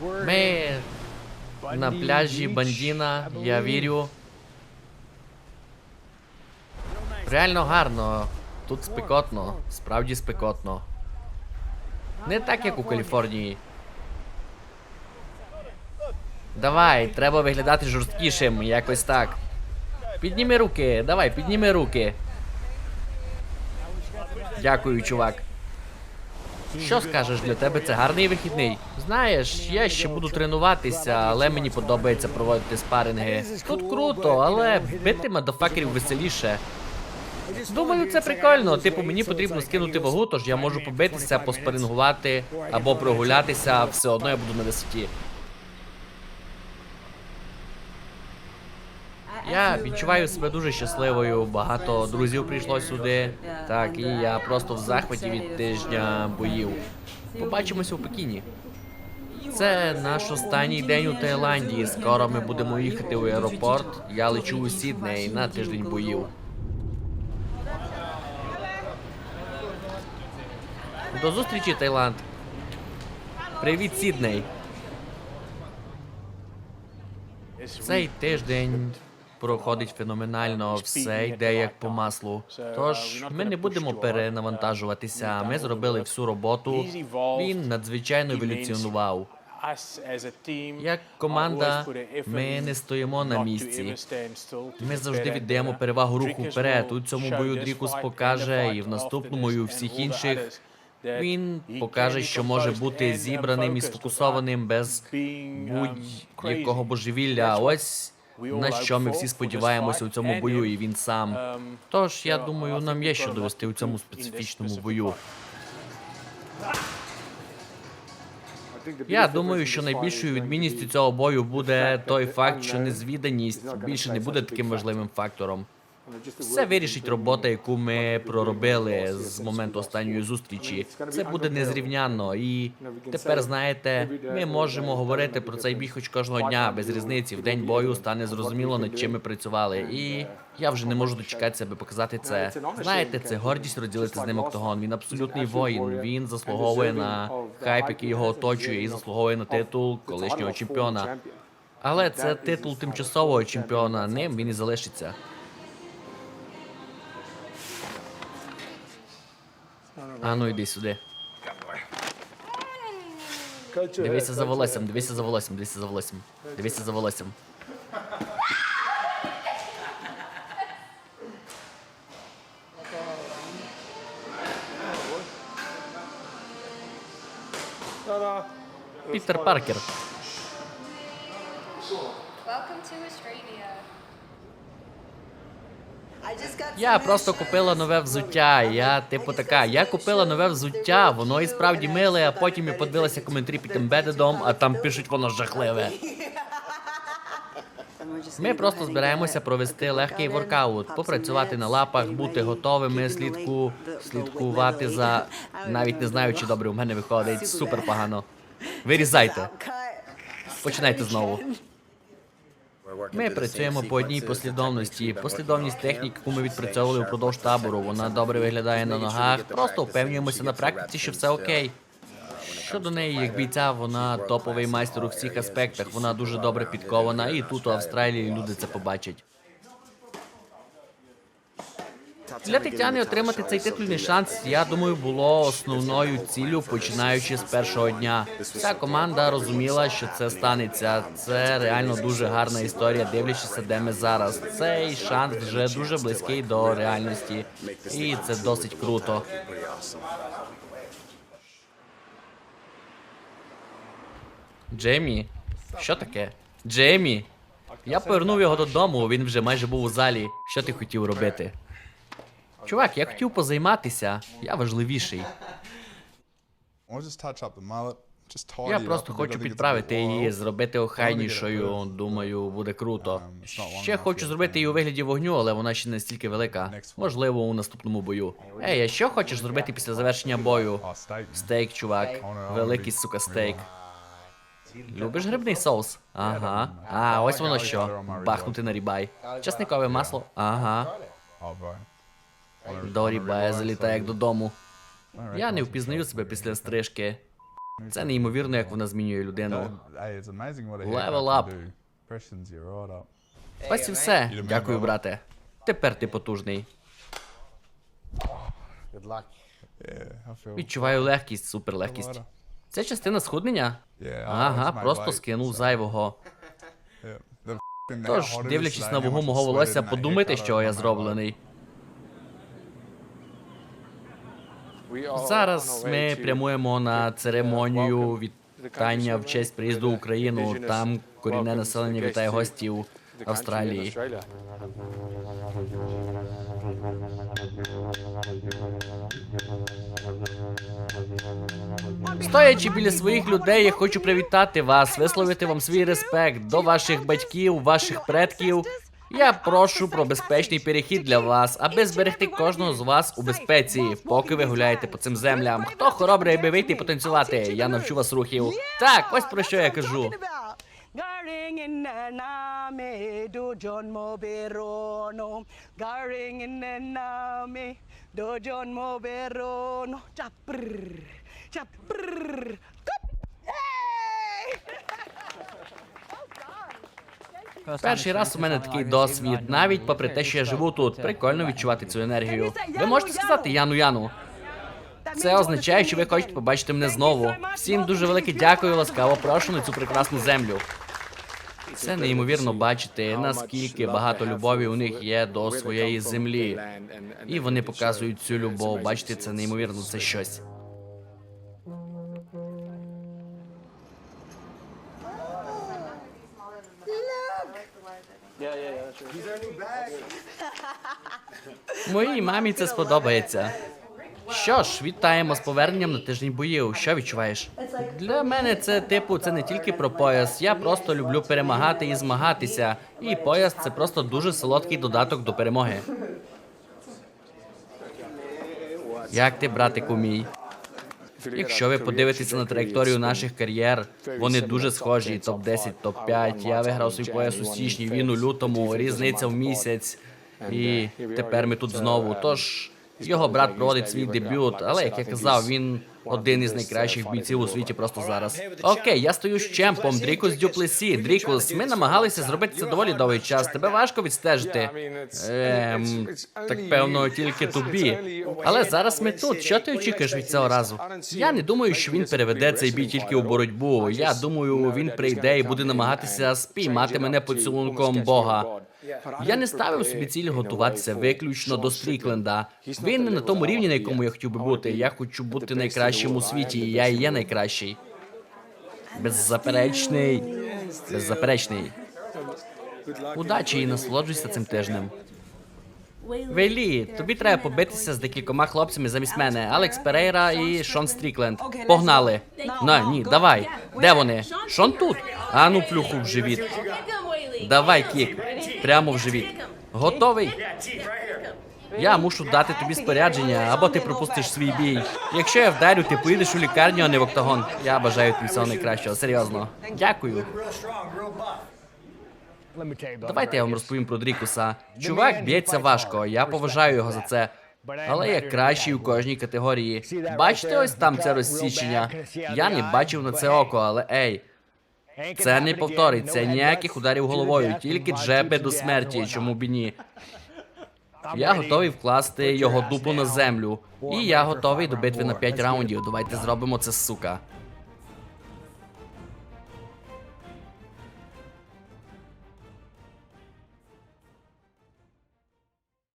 Ми на пляжі Бандіна, я вірю. Реально гарно. Тут спекотно, справді спекотно. Не так, як у Каліфорнії. Давай, треба виглядати жорсткішим, якось так. Підніми руки, давай, підніми руки. Дякую, чувак. Що скажеш для тебе? Це гарний вихідний. Знаєш, я ще буду тренуватися, але мені подобається проводити спаринги. Тут круто, але бити мадафакерів веселіше. Думаю, це прикольно. Типу, мені потрібно скинути вагу, тож я можу побитися, поспарингувати або прогулятися, все одно я буду на висоті. Я відчуваю себе дуже щасливою. Багато друзів прийшло сюди. Так, і я просто в захваті від тижня боїв. Побачимося у Пекіні. Це наш останній день у Таїланді. Скоро ми будемо їхати в аеропорт. Я лечу у Сідней на тиждень боїв. До зустрічі, Таїланд. Привіт, Сідней. Цей тиждень проходить феноменально, все йде як по маслу. Тож ми не будемо перенавантажуватися. Ми зробили всю роботу. Він надзвичайно еволюціонував. Як команда, ми не стоїмо на місці. Ми завжди віддаємо перевагу руху вперед. У цьому бою Дрікус покаже, і в наступному, і у всіх інших. Він покаже, що може бути зібраним і сфокусованим без будь-якого божевілля. Ось на що ми всі сподіваємося у цьому бою, і він сам. Тож я думаю, нам є що довести у цьому специфічному бою. Я думаю, що найбільшою відмінністю цього бою буде той факт, що незвіданість більше не буде таким важливим фактором. Все вирішить робота, яку ми проробили з моменту останньої зустрічі. Це буде незрівнянно. І тепер знаєте, ми можемо говорити про цей бій хоч кожного дня, без різниці. В день бою стане зрозуміло, над чим ми працювали. І я вже не можу дочекатися, аби показати це. Знаєте, це гордість розділити з ним октагон. Він абсолютний воїн. Він заслуговує на хайп, який його оточує, і заслуговує на титул колишнього чемпіона. Але це титул тимчасового чемпіона. Ним він і залишиться. А ну йди сюди. Дивися за волоссям, дивися за волоссям, дивися за волоссям. Дивися за волоссям. Пітер Паркер. Я просто купила нове взуття. Я, типу, така, я купила нове взуття, воно і справді миле, а потім я подивилася коментарі під ембедедом, а там пишуть воно жахливе. Ми просто збираємося провести легкий воркаут, попрацювати на лапах, бути готовими, слідку, слідкувати за. Навіть не знаю, чи добре у мене виходить. Супер погано. Вирізайте. Починайте знову. Ми працюємо по одній послідовності. Послідовність технік, яку ми відпрацьовували впродовж табору. Вона добре виглядає на ногах. Просто впевнюємося на практиці, що все окей. Щодо неї, як бійця, вона топовий майстер у всіх аспектах. Вона дуже добре підкована, і тут у Австралії люди це побачать. Для Тетяни отримати цей титульний шанс, я думаю, було основною ціллю, починаючи з першого дня. Вся команда розуміла, що це станеться. Це реально дуже гарна історія, дивлячись, де ми зараз. Цей шанс вже дуже близький до реальності, і це досить круто. Джеймі, що таке? Джеймі, я повернув його додому. Він вже майже був у залі. Що ти хотів робити? Чувак, я хотів позайматися. Я важливіший. Я просто хочу підправити її, зробити охайнішою. Думаю, буде круто. Ще хочу зробити її у вигляді вогню, але вона ще не настільки велика. Можливо, у наступному бою. Ей, а що хочеш зробити після завершення бою? Стейк, чувак. Великий сука стейк. Любиш грибний соус? Ага. А, ось воно що. Бахнути на рібай. Часникове масло? Ага. Oh, bro. До залітає як додому. Я не впізнаю себе після стрижки. Це неймовірно, як вона змінює людину. Level up. Ось і все. Дякую, брате. Тепер ти потужний. Відчуваю легкість, суперлегкість. Це частина схуднення? Ага, просто скинув зайвого. Тож, дивлячись на вагу мого волосся, подумайте, що я зроблений. Зараз ми прямуємо на церемонію вітання в честь приїзду в Україну. Там корінне населення вітає гостів Австралії. Стоячи біля своїх людей, я хочу привітати вас, висловити вам свій респект до ваших батьків, ваших предків. Я прошу про безпечний перехід для вас, аби зберегти кожного з вас у безпеці, поки ви гуляєте по цим землям. Хто хоробрий, аби вийти і потанцювати? Я навчу вас рухів. Так, ось про що я кажу. Garing in name do John Moberono. Garing in name do John Moberono. Chapr, chapr. Перший раз у мене такий досвід, навіть попри те, що я живу тут. Прикольно відчувати цю енергію. Ви можете сказати Яну Яну? Це означає, що ви хочете побачити мене знову. Всім дуже велике дякую, ласкаво прошу на цю прекрасну землю. Це неймовірно бачити, наскільки багато любові у них є до своєї землі. І вони показують цю любов. Бачите, це неймовірно, це щось. Моїй мамі це сподобається. Що ж, вітаємо з поверненням на тиждень боїв. Що відчуваєш? Для мене це типу, це не тільки про пояс. Я просто люблю перемагати і змагатися. І пояс це просто дуже солодкий додаток до перемоги. Як ти, братику мій? Якщо ви подивитеся на траєкторію наших кар'єр, вони дуже схожі. Топ 10, топ 5 Я виграв свій пояс у січні, він у лютому, різниця в місяць. І тепер ми тут знову. Тож його брат проводить свій дебют, але як я казав, він один із найкращих бійців у світі просто зараз. Окей, я стою з чемпом Дрікус Дюплесі. Дрікус, ми намагалися зробити це доволі довгий час. Тебе важко відстежити. Ем, так певно, тільки тобі. Але зараз ми тут. Що ти очікуєш від цього разу? Я не думаю, що він переведе цей бій тільки у боротьбу. Я думаю, він прийде і буде намагатися спіймати мене поцілунком Бога. Я не ставив собі ціль готуватися виключно до Стрікленда. Він не на тому рівні, на якому я хотів би бути. Я хочу бути найкращим у світі, і я є найкращий. Беззаперечний. Беззаперечний. Удачі і насолоджуйся цим тижнем. Вейлі, тобі треба побитися з декількома хлопцями замість мене. Алекс Перейра і Шон Стрікленд. Погнали. На, ні, давай. Де вони? Шон тут. А ну плюху в живіт. Давай кік. Прямо в живіт. Готовий? Я мушу дати тобі спорядження, або ти пропустиш свій бій. Якщо я вдарю, ти поїдеш у лікарню, а не в октагон. Я бажаю тобі всього найкращого, серйозно. Дякую. Давайте я вам розповім про Дрікуса. Чувак б'ється важко, я поважаю його за це. Але я кращий у кожній категорії. Бачите, ось там це розсічення. Я не бачив на це око, але ей, це не повториться. Ніяких ударів головою, тільки джеби до смерті, чому б і ні. Я готовий вкласти його дупу на землю. І я готовий до битви на 5 раундів. Давайте зробимо це, сука.